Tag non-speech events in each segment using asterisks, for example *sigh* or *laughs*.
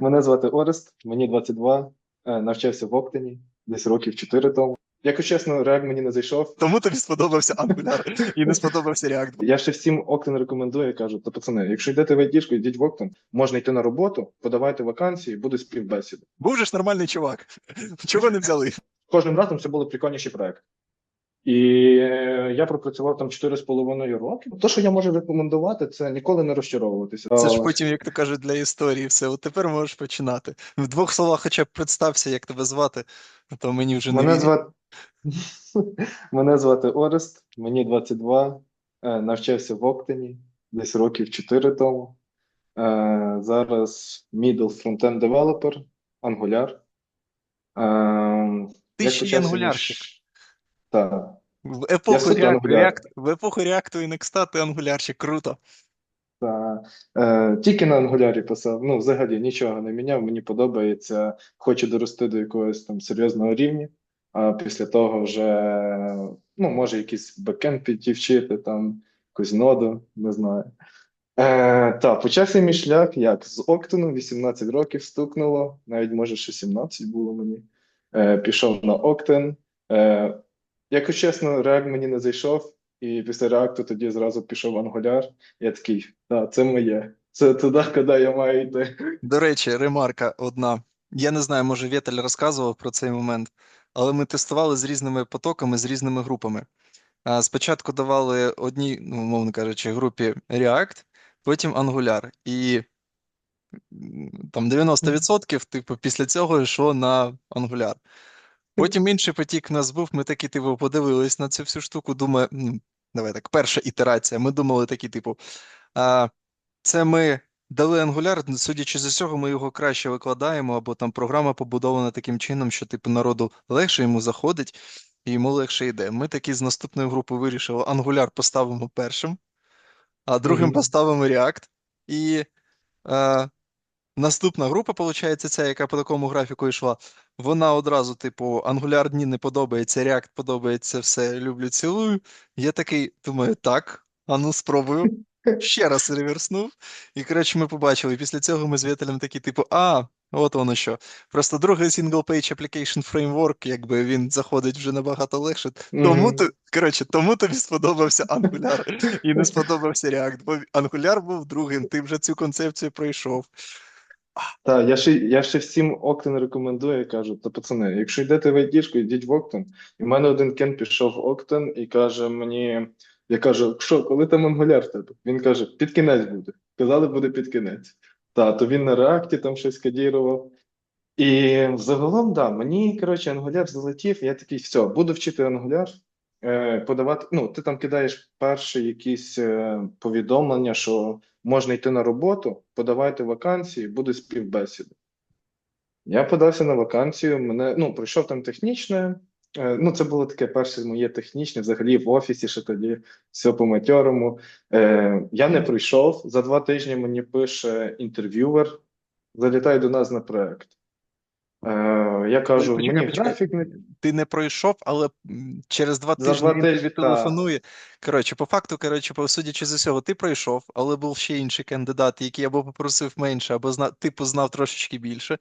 Мене звати Орест, мені 22, е, навчався в Октені десь років 4 тому. Якщо чесно, React мені не зайшов. Тому тобі сподобався Angular і не сподобався React. Я ще всім Октен рекомендую, кажу, то пацани, якщо йдете в айтішку, йдіть в Октен, можна йти на роботу, подавайте вакансії, буде співбесіда. Був же ж нормальний чувак. Чого не взяли? Кожним разом це були прикольніші проекти. І е, я пропрацював там 4,5 роки. То, що я можу рекомендувати, це ніколи не розчаровуватися. Це ж потім, як то кажуть, для історії все. От тепер можеш починати. В двох словах хоча б представся, як тебе звати, а то мені вже не Мене звати *laughs* Мене звати Орест, мені 22, е, навчався в Октені десь років 4 тому. Е, Зараз middle frontend developer, Angular. Ти як ще й ангулярщик. Так. В епоху, React. React, в епоху React і Next ти ангулярщик. Круто. Та, е, тільки на ангулярі писав. Ну, взагалі нічого не міняв. Мені подобається, хочу дорости до якогось там серйозного рівня. А після того вже, ну, може, якийсь бекенд піти вчити, там, якусь ноду, не знаю. Е, та, почався мій шлях як з Октону, 18 років стукнуло, навіть може ще 17 було мені. Е, пішов на Октен. Е, якщо чесно, React мені не зайшов, і після React тоді зразу пішов Angular. Я такий, так, це моє. Це туди, куди я маю йти. До речі, ремарка одна. Я не знаю, може Вєтель розказував про цей момент, але ми тестували з різними потоками, з різними групами. Спочатку давали одній, ну, умовно кажучи, групі React, потім Angular. І там 90% типу, після цього йшло на Angular. Потім інший потік нас був, ми такі, типу, подивились на цю всю штуку, думаю, давай так, перша ітерація. Ми думали такі, типу, а, це ми дали Angular, судячи з усього, ми його краще викладаємо, або там програма побудована таким чином, що типу народу легше йому заходить, і йому легше йде. Ми такі з наступної групи вирішили, Angular поставимо першим, а другим Мгм. поставимо React. І е, наступна група, виходить, ця, яка по такому графіку йшла, вона одразу, типу, Angular ні не подобається, React подобається, все, люблю, цілую. Я такий думаю, так, а ну спробую. Ще раз реверснув. І, коротше, ми побачили. Після цього ми з Вєтелем такі, типу, а, от воно що. Просто другий single page application framework, якби він заходить вже набагато легше. Тому ти, коротше, тому тобі сподобався Angular *laughs* і не сподобався React, бо Angular був другим, ти вже цю концепцію пройшов. Так, я ще, я ще всім Октен рекомендую, кажу, то пацани, якщо йдете в айтішку, йдіть в Октен. І в мене один кен пішов в Октен і каже мені, я кажу, що, коли там Angular в тебе? Він каже, під кінець буде. Казали, буде під кінець. Та, то він на реакті там щось кодірував. І загалом, да, мені, коротше, Angular залетів, я такий, все, буду вчити Angular, е, подавати, ну, ти там кидаєш перші якісь е, повідомлення, що можна йти на роботу, подавайте вакансії, буде співбесіда. Я подався на вакансію, мене, ну, пройшов там технічне, е, ну, це було таке перше моє технічне, взагалі в офісі що тоді, все по матьорому. Е, я не прийшов, за два тижні мені пише інтерв'юер, залітай до нас на проект. Е, я кажу, Почекай, мені почекай. графік не Ти не пройшов, але м, через два За тижні два він тижні, тобі та. телефонує. Коротше, по факту, коротше, по- судячи з усього, ти пройшов, але був ще інший кандидат, який або попросив менше, або зна... типу знав трошечки більше.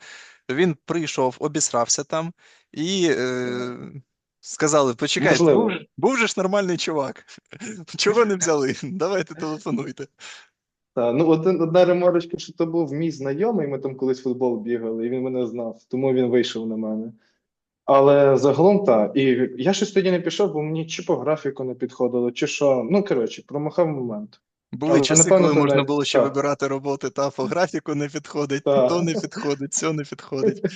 Він прийшов, обісрався там і е... сказали: почекайте, Можливо. був, же- був же ж нормальний чувак. Чого не взяли? Давайте телефонуйте. Та, ну, один, одна реморочка, що то був мій знайомий, ми там колись футбол бігали, і він мене знав, тому він вийшов на мене. Але загалом так. І я щось тоді не пішов, бо мені чи по графіку не підходило, чи що. Ну, коротше, промахав момент. Були Але, часи, напевно, коли можна навіть- було ще так. вибирати роботи, та по графіку не підходить, Так. то не підходить, цього не підходить. *laughs*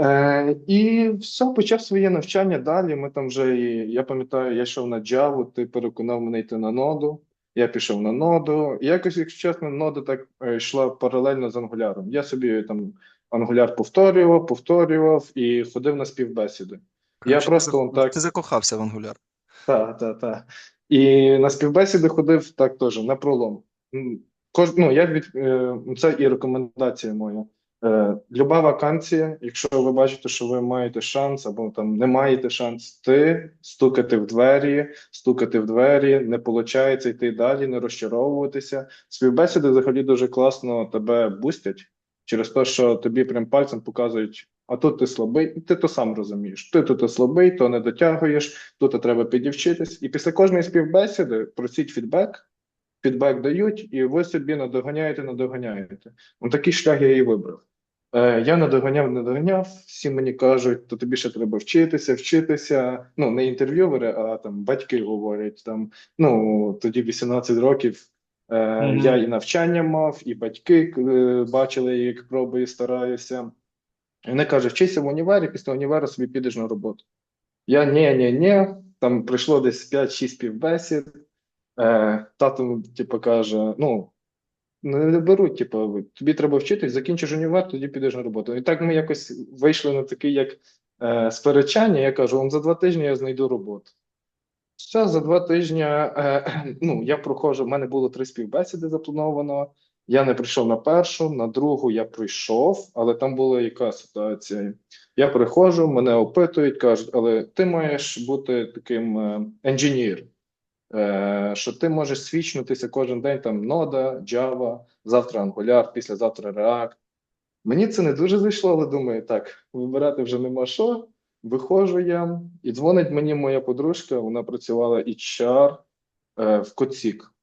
Е, і все, почав своє навчання далі. Ми там вже, і, я пам'ятаю, я йшов на Java, ти переконав мене йти на ноду. Я пішов на ноду. І якось, якщо чесно, нода так е, йшла паралельно з Angular. Я собі там Angular повторював, повторював і ходив на співбесіди. Я Коротше, ти просто он так. Ти закохався в Angular. Так, так, так. І на співбесіди ходив так теж, на пролом. Кож, ну, я від, е, це і рекомендація моя. Е, люба вакансія, якщо ви бачите, що ви маєте шанс або там не маєте шанс, ти стукати в двері, стукати в двері, не виходить йти далі, не розчаровуватися. Співбесіди взагалі дуже класно тебе бустять. через те, що тобі прям пальцем показують, а тут ти слабий, і ти то сам розумієш. Ти тут слабий, то не дотягуєш, тут треба підівчитись. І після кожної співбесіди просіть фідбек, фідбек дають, і ви собі надоганяєте, надоганяєте. Ну, такий шлях я і вибрав. Е, я надоганяв, надоганяв, всі мені кажуть, то тобі ще треба вчитися, вчитися. Ну, не інтерв'ювери, а там батьки говорять. Там, ну, тоді 18 років е, Мгм. я і навчання мав, і батьки е, бачили, як пробую, стараюся. І вони кажуть, вчися в універі, після універа собі підеш на роботу. Я ні, ні, ні. Там прийшло десь 5-6 співбесід. Е, тато, типу, каже: ну, не беруть, типу, тобі треба вчитись, закінчиш універ, тоді підеш на роботу. І так ми якось вийшли на такий як е, сперечання. Я кажу, вам за два тижні я знайду роботу. Все, за два тижні, е, *clears throat* ну, я проходжу, в мене було три співбесіди заплановано. Я не прийшов на першу, на другу я прийшов, але там була яка ситуація. Я приходжу, мене опитують, кажуть, але ти маєш бути таким engineer, е, що ти можеш свічнутися кожен день там Нода, Java, завтра Angular, післязавтра React. Мені це не дуже зайшло, але думаю, так, вибирати вже нема що. Виходжу я, і дзвонить мені моя подружка, вона працювала HR е, в Коцік.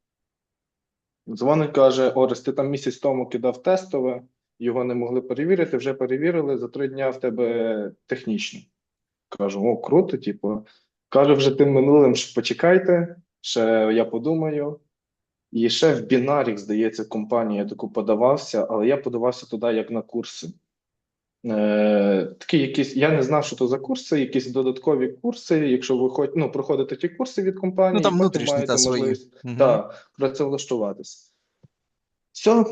Дзвонить, каже: Орес, ти там місяць тому кидав тестове, його не могли перевірити, вже перевірили, за три дня в тебе технічно. Кажу, о, круто, типу. Каже, вже тим минулим, що почекайте, ще я подумаю. І ще в Бінарік, здається, компанія я таку подавався, але я подавався туди як на курси. Е, такі якісь, я не знав, що то за курси, якісь додаткові курси. Якщо ви хоч, ну, проходите ті курси від компанії, Ну, там внутрішні та свої. можливість Мгм. так, працевлаштуватись. Все,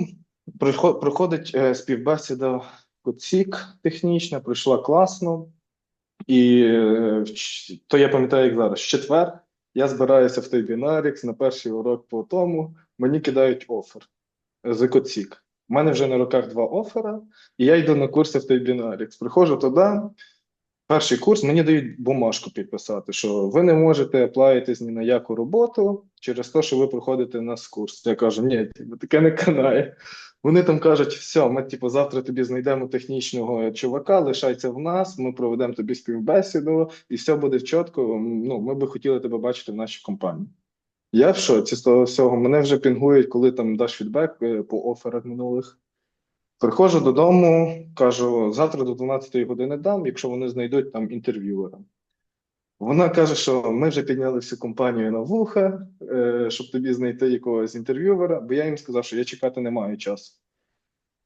проходить е, співбесіда Коцік технічна, пройшла класно. І е, то я пам'ятаю, як зараз, в четвер я збираюся в той бінарікс на перший урок по тому, мені кидають офер з Коцік. У мене вже на руках два офера, і я йду на курси в той бінарікс. Приходжу туди, перший курс, мені дають бумажку підписати, що ви не можете аплаїтись ні на яку роботу через те, що ви проходите нас курс. Я кажу, ні, типу, таке не канає. Вони там кажуть, все, ми типу, завтра тобі знайдемо технічного чувака, лишайся в нас, ми проведемо тобі співбесіду, і все буде чітко. Ну, ми би хотіли тебе бачити в нашій компанії. Я в шоці з того всього. Мене вже пінгують, коли там даш фідбек е, по оферах минулих. Приходжу додому, кажу, завтра до 12 години дам, якщо вони знайдуть там інтерв'юера. Вона каже, що ми вже підняли всю компанію на вуха, е, щоб тобі знайти якогось інтерв'юера, бо я їм сказав, що я чекати не маю часу.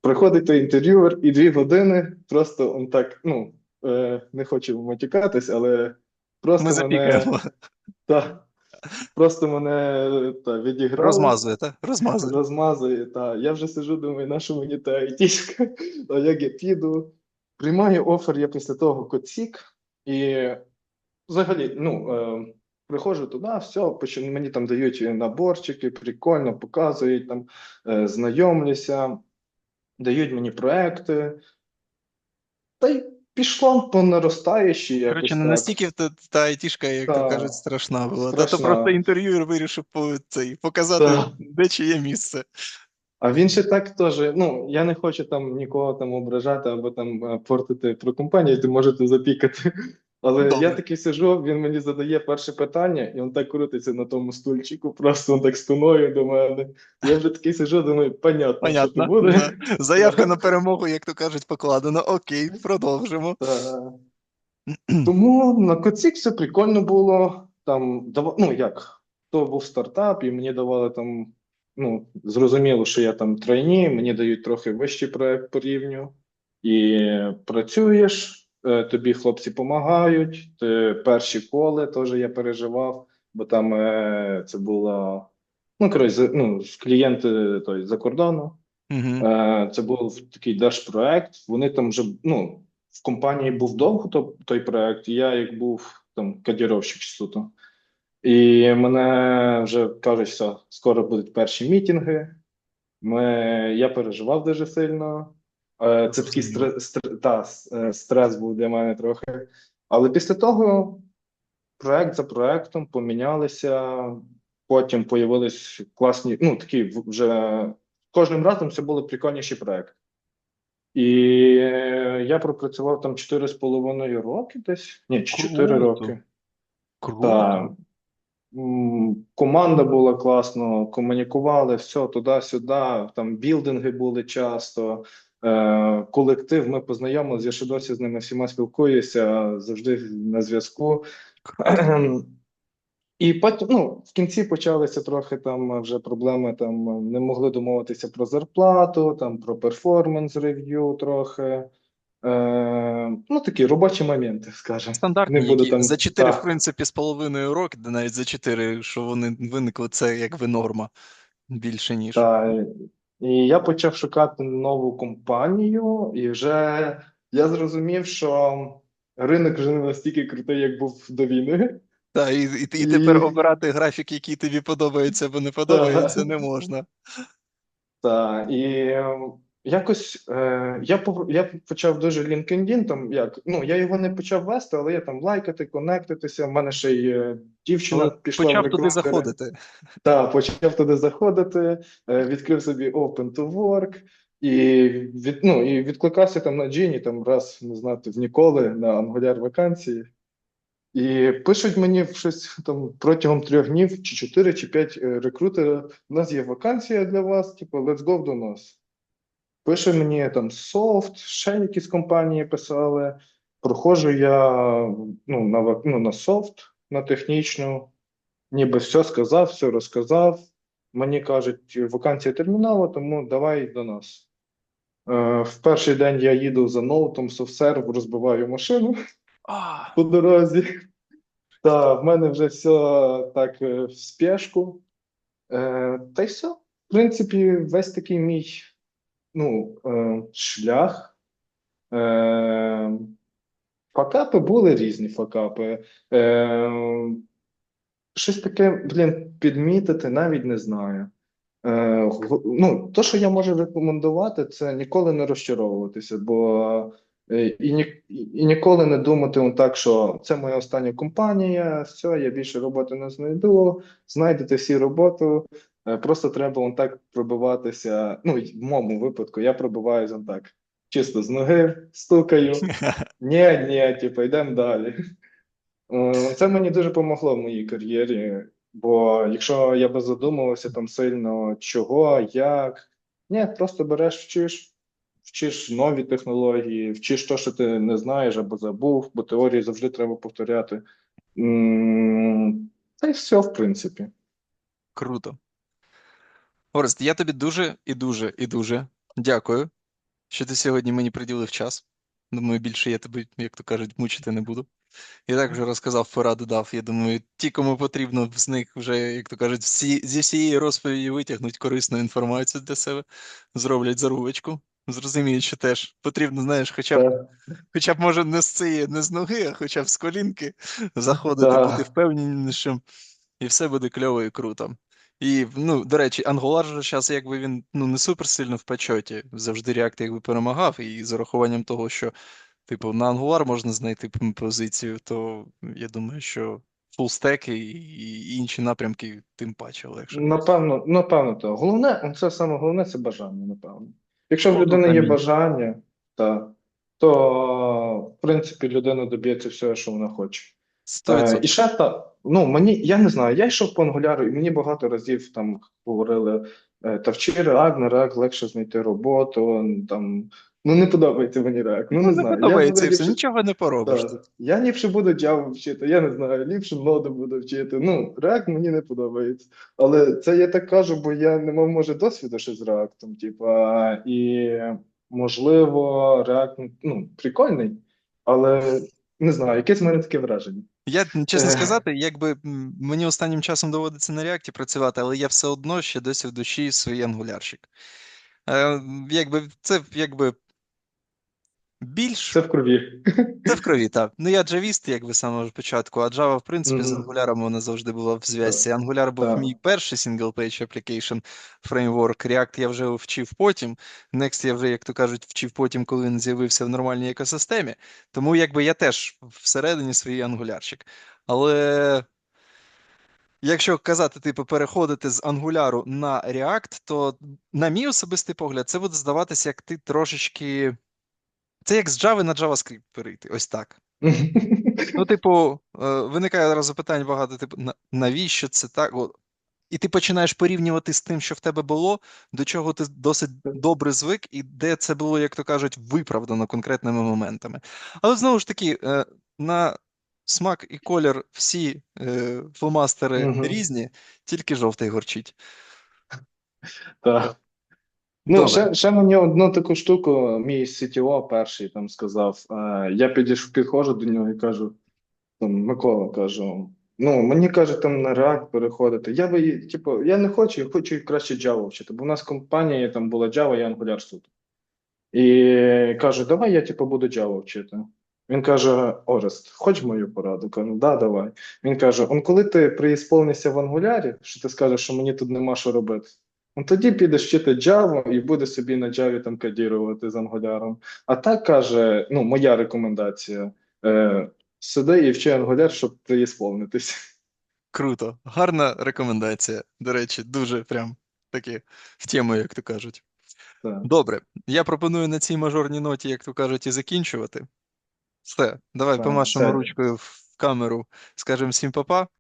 Приходить той інтерв'юер, і дві години просто он так, ну, е, не хочу матюкатись, але просто Ми мене, *laughs* та, просто мене та, відіграло. Розмазує, так? Розмазує. Розмазує, та. Я вже сиджу, думаю, на що мені та айтішка, *laughs* а як я піду. Приймаю офер я після того коцік, і взагалі, ну, е, приходжу туди, все, почи- мені там дають наборчики, прикольно, показують, там, е, знайомлюся, дають мені проекти. Та й пішло по наростаючій Коротше, не настільки та, та айтішка, як то кажуть, страшна була. Та то просто інтерв'юер вирішив по, цей, показати, Та. де чиє місце. А він ще так теж. Ну я не хочу там нікого там ображати або там е, портити про компанію, ти можете запікати. Але Добре. я такий сижу, він мені задає перше питання, і він так крутиться на тому стульчику, просто він так спиною до мене. Я вже такий сижу, думаю, понятно, що Понятно. це буде. Заявка *laughs* на перемогу, як то кажуть, покладена. Окей, продовжимо. Тому на коцік все прикольно було. Там ну як, то був стартап, і мені давали там. Ну, зрозуміло, що я там тройні, мені дають трохи вищий проект по рівню, і працюєш, тобі хлопці допомагають. Перші коли теж я переживав, бо там е, це було ну, коротше, ну, клієнти той, за кордону. Угу. Е, Це був такий держпроект. Вони там вже ну, в компанії був довго то- той проект. і Я як був там кодіровщик суто. І мене вже кажуть, все, скоро будуть перші мітинги. Ми, я переживав дуже сильно. Е, Це такий стрес, стр, та, е, стрес був для мене трохи. Але після того проект за проектом помінялися. Потім появились класні, ну такі вже кожним разом все були прикольніші проекти. І е, я пропрацював там 4,5 роки десь. Ні, чи 4 Круто. роки. Круто. Так. Команда була класно, комунікували, все туди-сюди, там білдинги були часто. Е, колектив, ми познайомилися, я ще досі з ними всіма спілкуюся, завжди на зв'язку. *clears throat* І потім, ну, в кінці почалися трохи там вже проблеми, там не могли домовитися про зарплату, там про перформанс рев'ю трохи. Е, ну, такі робочі моменти, скажімо. Стандартні, Не буду які там- за 4, в принципі, з половиною роки, де навіть за 4, що вони виникли, це якби норма більше, ніж. Та, і я почав шукати нову компанію, і вже я зрозумів, що ринок вже не настільки крутий, як був до війни. Та, і, і, і І- тепер обирати графік, який тобі подобається або не подобається, не можна. Так, і якось е, я, я почав дуже LinkedIn, там як, ну, я його не почав вести, але я там лайкати, конектитися. В мене ще й е, дівчина Але пішла в почав туди заходити. Так, почав туди заходити, е, відкрив собі Open to Work і, від, ну, і відкликався там на Джині, там раз, не знати, в ніколи на Angular вакансії. І пишуть мені щось там протягом трьох днів, чи чотири, чи п'ять е, рекрутерів, у нас є вакансія для вас, типу, let's go до нас. Пише мені там софт, ще якісь компанії писали. Проходжу я ну, на, ну, на софт, на технічну, ніби все сказав, все розказав. Мені кажуть, вакансія термінала, тому давай до нас. Е, в перший день я їду за ноутом, софтсерв, розбиваю машину по дорозі. Та в мене вже все так е, в спешку. Е, та й все. В принципі, весь такий мій ну, е, шлях. Е, факапи були різні факапи. Е, щось таке, блін, підмітити навіть не знаю. Ну, то, що я можу рекомендувати, це ніколи не розчаровуватися, бо і, ні, і ніколи не думати он так, що це моя остання компанія, все, я більше роботи не знайду, знайдете всі роботу. Е, Просто треба он так пробиватися. Ну, в моєму випадку я пробиваюся он так. Чисто з ноги, стукаю. *laughs* Ні, ні, типу, йдемо далі. Е, Це мені дуже допомогло в моїй кар'єрі, бо якщо я би задумувався там сильно чого, як, ні, просто береш, вчиш, вчиш нові технології, вчиш те, що ти не знаєш або забув, бо теорії завжди треба повторяти. Та й все, в принципі. круто. Орест, я тобі дуже і дуже і дуже дякую, що ти сьогодні мені приділив час. Думаю, більше я тебе, як то кажуть, мучити не буду. Я так вже розказав, пораду дав. Я думаю, ті, кому потрібно, з них вже, як то кажуть, всі, зі всієї розповіді витягнуть корисну інформацію для себе, зроблять зарубочку. Зрозуміють, що теж потрібно, знаєш, хоча б Хоча б може не з цієї, не з ноги, а хоча б з колінки заходити, Да. бути впевненішим, і все буде кльово і круто. І, ну, до речі, Angular же зараз якби він ну, не супер сильно в почоті. Завжди React якби перемагав, і з урахуванням того, що, типу, на Angular можна знайти позицію, то я думаю, що фулстеки і, і інші напрямки тим паче легше. напевно, напевно, то. Головне, це саме головне це бажання, напевно. Якщо в людини є бажання, та, то, в принципі, людина доб'ється всього, що вона хоче. Сто Е, відсотків. і ще та, ну мені, я не знаю, я йшов по ангуляру, і мені багато разів там говорили, е, та вчи React, на React легше знайти роботу, там, ну не подобається мені React, ну не Ну, не знаю. Я подобається і все, ліпше- нічого не поробиш. так, я ліпше буду Java вчити, я не знаю, ліпше ноду буду вчити. Ну, React мені не подобається. Але це я так кажу, бо я не мав, може, досвіду ще з React, типа, і можливо, React, ну, прикольний, але не знаю, якесь в мене таке враження. Я чесно Е. сказати, якби мені останнім часом доводиться на реакті працювати, але я все одно ще досі в душі свій ангулярщик. Е, якби це якби більш Це в крові. це в крові, так. Ну я джавіст, якби з самого початку, а Java, в принципі, з Мгм. Angular вона завжди була в зв'язці. Angular був Так. мій перший single-page application framework. React я вже вчив потім. Next я вже, як то кажуть, вчив потім, коли він з'явився в нормальній екосистемі. Тому якби я теж всередині свій ангулярщик. Але якщо казати, типу, переходити з Angular на React, то, на мій особистий погляд, це буде здаватися, як ти трошечки Це як з Java на JavaScript перейти. Ось так. Ну, *laughs* типу, е, виникає одразу питань багато, типу, навіщо це так? І ти починаєш порівнювати з тим, що в тебе було, до чого ти досить добре звик, і де це було, як то кажуть, виправдано конкретними моментами. Але знову ж таки, е, на смак і колір всі е, фломастери різні, тільки жовтий горчить. Так. Ну, ще, ще мені одну таку штуку, мій CTO перший там сказав. Е, я підійшов, підходжу до нього і кажу: там, Микола, кажу, ну мені каже, там на React переходити. Я би, типу, я не хочу, я хочу краще Java вчити, бо в нас в компанії там була Java і Angular суто. І кажу, давай я типу буду Java вчити. Він каже: Орест, хоч мою пораду? Кажу, да, давай. Він каже: он коли ти приісполнишся в Angular, що ти скажеш, що мені тут нема що робити. Ну тоді підеш вчити Java і буде собі на Java там кодірувати з Angular. А так каже, ну, моя рекомендація: е, сиди і вчи Angular, щоб приісполнитись. Круто. Гарна рекомендація. До речі, дуже прям таки в тему, як то кажуть. Так. Добре, я пропоную на цій мажорній ноті, як то кажуть, і закінчувати. Все, давай Так, помашемо ручкою в камеру, скажемо всім па-па.